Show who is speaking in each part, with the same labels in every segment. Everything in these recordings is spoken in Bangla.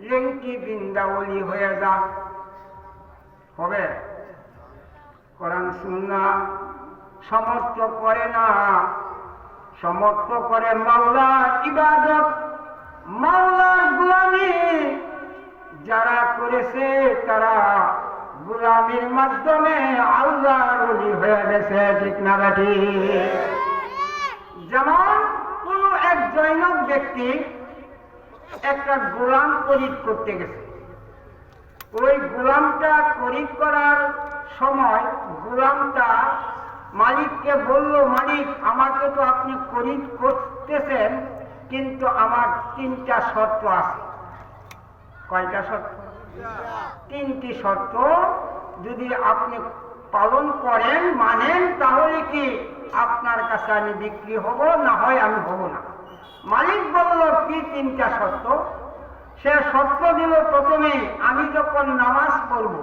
Speaker 1: লেংটি বৃন্দাবলী হয়ে যা হবে কোরআন সুন্না সমর্থ করে না। সমর্থ করে মাওলার ইবাদত। মাওলার গুলামি। যারা করেছে, তারা গুলামির মাধ্যমে আল্লাহর ওলি হয়ে গেছে, ঠিক না যেমন কোন এক জৈনক ব্যক্তি একটা গোলাম তৈরি করতে গেছে। ওই গোলামটা খরিদ করার সময় গোলামটা মালিককে বলল, মালিক, আমাকে তো আপনি খরিদ করতেছেন, কিন্তু আমার তিনটা শর্ত আছে। কয়টা শর্ত? তিনটি শর্ত। যদি আপনি পালন করেন, মানেন, তাহলে কি আপনার কাছে আমি বিক্রি হব? না হয় আমি হব না। মালিক বলল, কি তিনটা শর্ত? সে শর্ত দিল প্রথমে আমি যখন নামাজ পড়ব,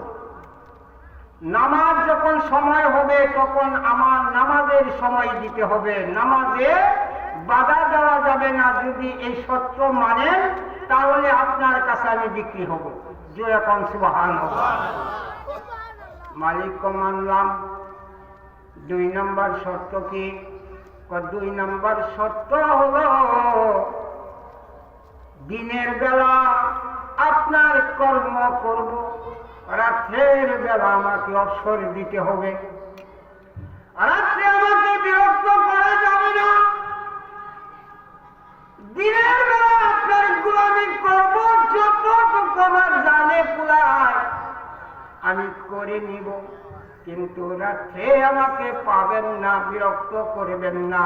Speaker 1: নামাজ যখন সময় হবে, তখন আমার নামাজের সময় দিতে হবে। নামাজে বাধা দেওয়া যাবে না, যদি এই সত্য মানেন, তাহলে আপনার কাছে আমি বিক্রি হব। জোরে কন সুবাহান মালিক মানলাম। দুই নম্বর শর্ত কি? দুই নম্বর শর্ত হলো, দিনের বেলা আপনার কর্ম করব, রাত্রের বেলা আমাকে অবসর দিতে হবে। রাত্রে আমাকে বিরক্ত করা যাবে না। দিনের বেলা আপনার গুলামি করব, যতটুকু আমার জানে কুলায় আমি করে নিব। কিন্তু রাত্রে আমাকে পাবেন না, বিরক্ত করবেন না।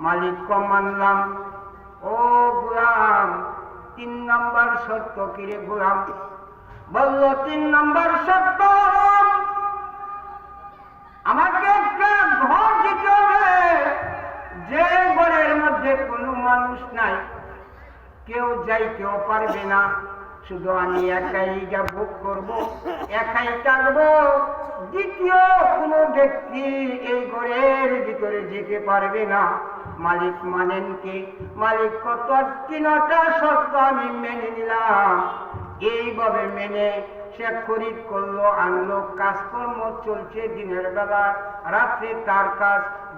Speaker 1: মালিক মানলাম, ও গুলাম, তিন নম্বর সত্য কিরে গুলাম? বলল, তিন নম্বর সত্য আমাকে একটা ঘর দিতে হবে। যে ঘরের মধ্যে কোনো মানুষ নাই, কেউ যাইতেও পারবে না। শুধু আমি একাই যা ভোগ করব, একাই থাকব দ্বিতীয় কোনো ব্যক্তি এই ঘরের ভিতরে যেতে পারবে না। মালিক মানেন কি? মালিক কত তিনটা শর্ত আমি মেনে নিলাম। এইভাবে মেনে সে খরিদ করল, আনলো, কাজকর্ম চলছে দিনের বেলা, রাত্রে তার কাজ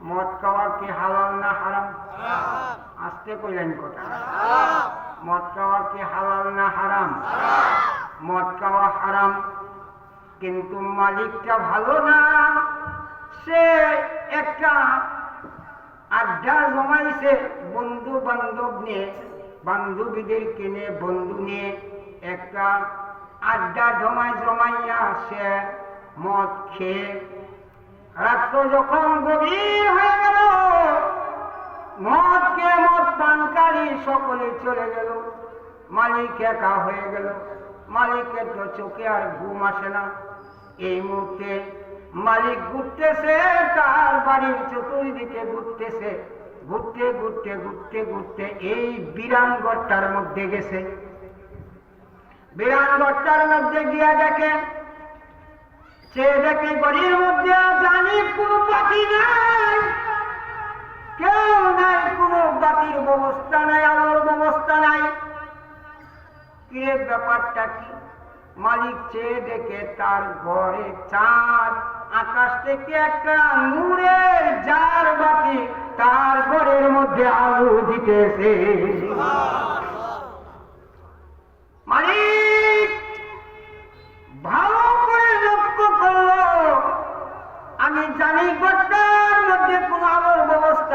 Speaker 1: মদ খাওয়া কি হালাল না হারাম? আসতে কইলেন কথা। মদ খাওয়া কি হালাল না হারাম? মদ খাওয়া হারাম কিন্তু মালিকটা ভালো না। সে একটা আড্ডা জমাইছে বন্ধু বান্ধব নিয়ে বান্ধবীদের কিনে বন্ধু নিয়ে একটা আড্ডা জমাই জমাইয়া সে মদ খেয়ে রাত্র যখন গভীর হয়ে গেল মদ কে মদ পানকারী সকলে চলে গেল। মালিক একা হয়ে গেল। মালিকের তো চোখে আর ঘুম আসে না। এই মুহূর্তে মালিক ঘুরতেছে, তার বাড়ির চতুর্দিকে ঘুরতেছে। ঘুরতে ঘুরতে ঘুরতে ঘুরতে এই বিরানগড়টার মধ্যে গেছে। বিরানগড়টার মধ্যে গিয়া দেখে সে দেখে গড়ির মধ্যে জানি কোনো পাখি নাই। কেউ নাই, কোনো বাতির ব্যবস্থা নাই, আলোর ব্যবস্থা নাই। কিরে ব্যাপারটা কি? মালিক চেয়ে দেখে তার ঘরে চাঁদ, আকাশ থেকে একটা নূরের জার বাতি তার ঘরের মধ্যে আলো দিতেছে।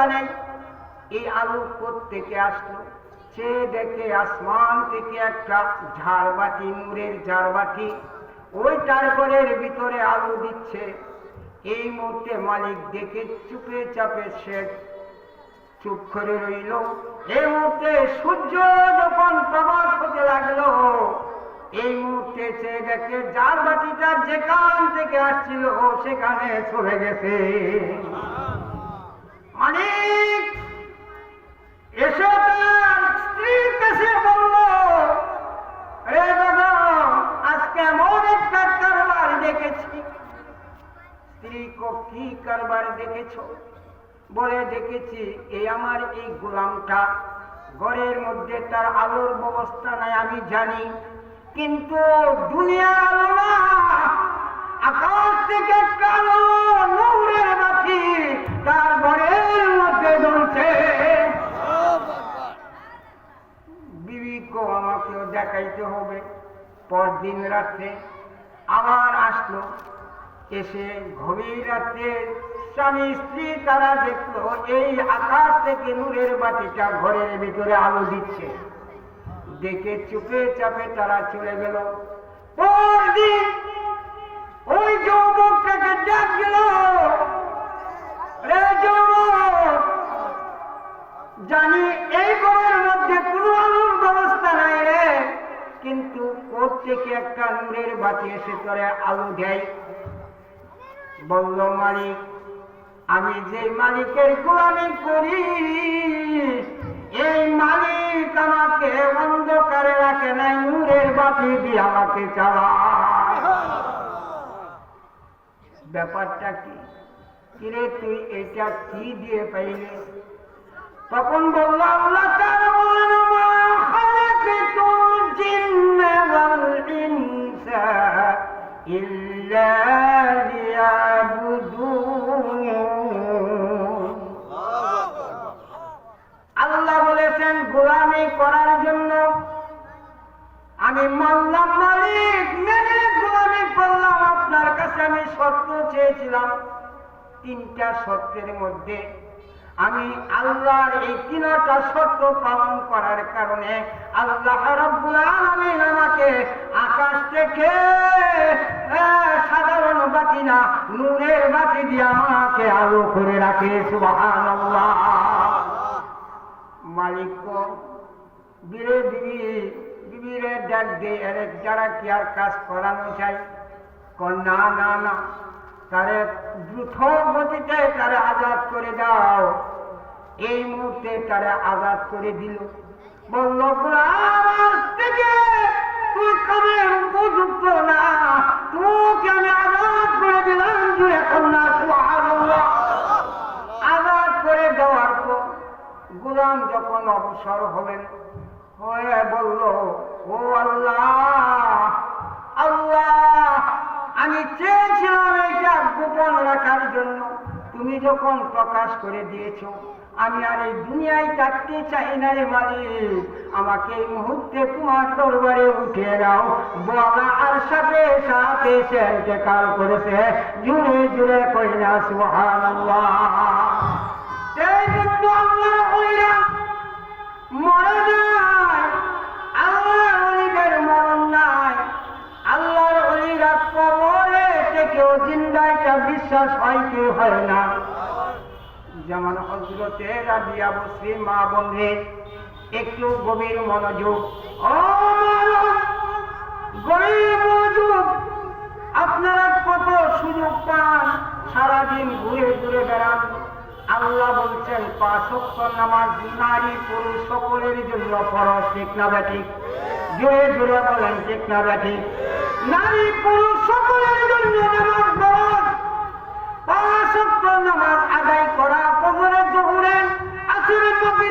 Speaker 1: ব্যবস্থা নেই। এই আলো থেকে আসলো। সে দেখে আসমান থেকে একটা ঝাড়বাতি, নূরের ঝাড়বাতি, ওই টারগরের ভিতরে আলো দিচ্ছে। এই মুহূর্তে মালিক দেখে চুপে চাপে সে চুপ করে রইল। এই মুহূর্তে সূর্য যখন প্রভাত এই মুহূর্তে সে দেখে যার বাটিটা যেখান থেকে আসছিল, সেখানে চলে গেছে। মালিক এসে তার স্ত্রীর কাছে বলল রে দাদা আজকে এমন একটা কারবার দেখেছি। স্ত্রী কো, কি কারবার দেখেছ? বলে, দেখেছি এই আমার এই গোলামটা। ঘরের মধ্যে তার আলোর ব্যবস্থা নাই, আমি জানি, কিন্তু দুনিয়ার আলো না। আকাশ থেকে আলো, নূরের বাতি। তার আমাকেও দেখাইতে হবে। পরদিন রাত্রে আবার আসলো। এসে রাত্রে স্বামী স্ত্রী তারা এই আকাশ থেকে নূরের বাতিটা ঘরের ভিতরে আলো দিচ্ছে। দেখে চুপে চাপে তারা চলে গেল। পরদিন ওই যুবকটাকে ডাক গেল জানি এই ঘরের মধ্যে কোনো আলোর ব্যবস্থা নাই রে, কিন্তু থেকে একটা নূরের বাতি এসে তোরে আলো দেয়। বলল, মালিক, আমি যে মালিকের গোলামি করি, এই মালিক আমাকে অন্ধকারে রাখে নাই, নূরের বাতি দিয়ে আমাকে চালা ব্যাপারটা কি? কিরে তুই এটা কি দিয়ে পাইলে? তখন বলল আল্লাহ তাআলা বলেন মা ইনসা ইল্লা আল্লাহ বলেছেন, গোলামি করার জন্য আমি মানলাম, মালিক, মেনে গোলামি করলাম। আপনার কাছে আমি সত্য চেয়েছিলাম। তিনটা সত্যের মধ্যে আমি আল্লাহর এই তিনটা সত্য পালন করার কারণে আল্লাহ আমাকে আকাশ থেকে সাধারণ বাতি না, নূরের বাতি দিয়ে আমাকে আলো করে রাখে মালিক বীরে বিবি বিবিরে ডাক দিয়ে যারা কি আর কাজ করানো চাই না না না। তারে দ্রুত গতিতে তারে আজাদ করে দাও। এই মুহূর্তে তারে আজাদ করে দিল। বলল "গোলাম, আজ থেকে তুই কামের উপযুক্ত না। তোকে আমি আজাদ করে দিলাম তুই এখন না আজাদ করে দেওয়ার পর গোলাম যখন অবসর হলেন হয়ে বলল ও আল্লাহ জন্য তুমি যখন প্রকাশ করে দিয়েছ, আমি আর এই দুনিয়ায় থাকতে চাই না রে মালিক। আমাকে এই মুহূর্তে তোমার দরবারে উঠে নাও। বলা আর সাথে সাথে সে কাল করেছে জুড়ে জুড়ে কইনা সুবহানাল্লাহ। এই জন্য আল্লাহ ওইরা মরে যায়। আল্লাহর অলিদের মরণ নাই। আল্লাহর অলিরা কবরে থেকেও জিন্দাইটা বিশ্বাস হয় কি হয় না। যেমন হজরতে রাবিয়া বসরি মা বন্ধে একটু গভীর মনোযোগ। আপনারা কত সুযোগ পান, সারাদিন ঘুরে ঘুরে বেড়ান। আল্লাহ বলছেন পাঁচক্য নামাজ নারী পুরুষ সকলের জন্য ফরজ, ঠিক না ব্যাঠিক জোরে জোরে বলেন, ঠিক না ব্যাঠিক নারী পুরুষ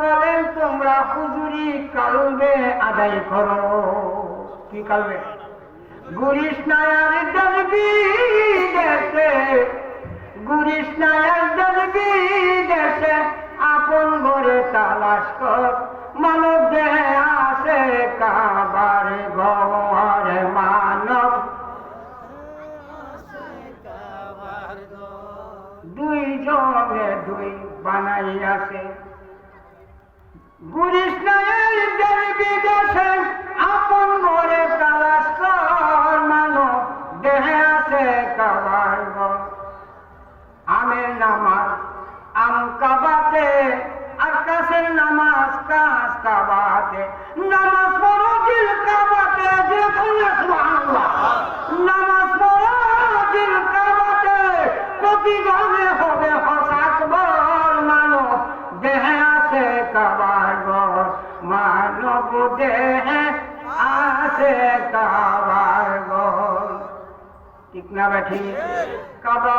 Speaker 1: বলেন তোমরা হুজুরি কালবে আদায় করো। কি কালবে গুরিশ নায়ার দলবি দেশে, গুরিশ নায়ার জলবি দেশে, আপন ঘরে তালাশ কর, মানব দেহে আছে কাবার ঘর ঠিক না বেঠি কাবা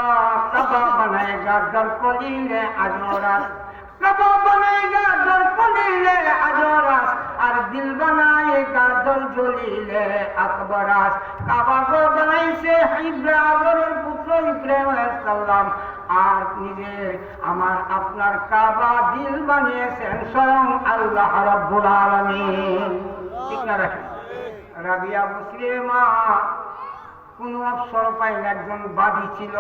Speaker 1: কাবা বানায়েগা দর কলিলে আজরাত কাবা বানায়েগা দর কলিলে আজরাত আর দিল বানায়েগা দর জলিলে আকবরাত কাবা গো বানাইছে ইব্রাহিমের পুত্র ইব্রাহিম আলাইহিস আর নিজের আমার আপনার কাবা দিল বানিয়েছেন স্বয়ং আল্লাহ রাব্বুল আলামিন। ঠিক না রাখেন রাবিয়া মুসলিমা কোন অবসর পাইল একজন বাদী ছিল।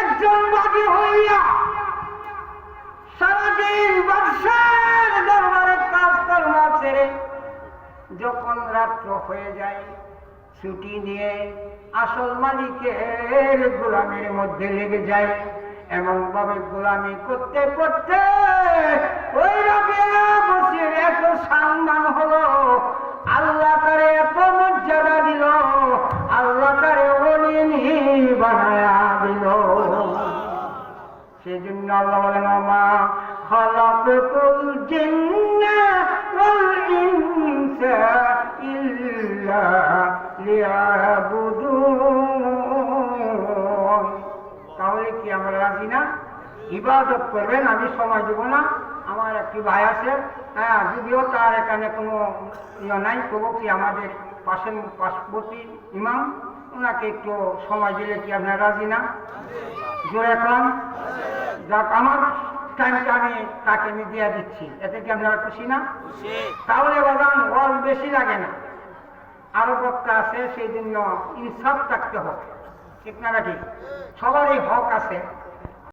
Speaker 1: একজন বাদী হইয়া সারাদিন বাদশার দরবারে কাজ কর্ম ছেড়ে যখন রাত্র হয়ে যায়, ছুটি নিয়ে আসল মালিকের গোলামের মধ্যে লেগে যায় এমন ভাবে গোলামি করতে করতে ওই বসির এত সম্মান হলো আল্লাহ তারে মর্যাদা দিল, আল্লাহ তারে অলিনি দিল। সেজন্য আল্লাহ বলেন মা খালাকাতুল জিন্না ওয়াল ইনসা ইল্লা তাহলে কি আমরা রাজি না? ইবাদত করবেন, আমি সময় দেবো না। আমার একটি ভাই আছে হ্যাঁ যদিও তার এখানে কোনো ইয়ে নাই তবু কি আমাদের পাশের পার্শ্ববর্তী ইমাম? ওনাকে একটু সময় দিলে কি আপনার রাজি না? জোরে কম যাক আমার টাইমটা আমি তাকে আমি দিয়ে দিচ্ছি। এতে কি আপনারা খুশি না? তাহলে বাজান ওয়াজ বেশি লাগে না। আরও বক্তা আছে সেই জন্য ইনসাফ থাকতে হবে। ঠিক না ঠিক সবারই হক আছে।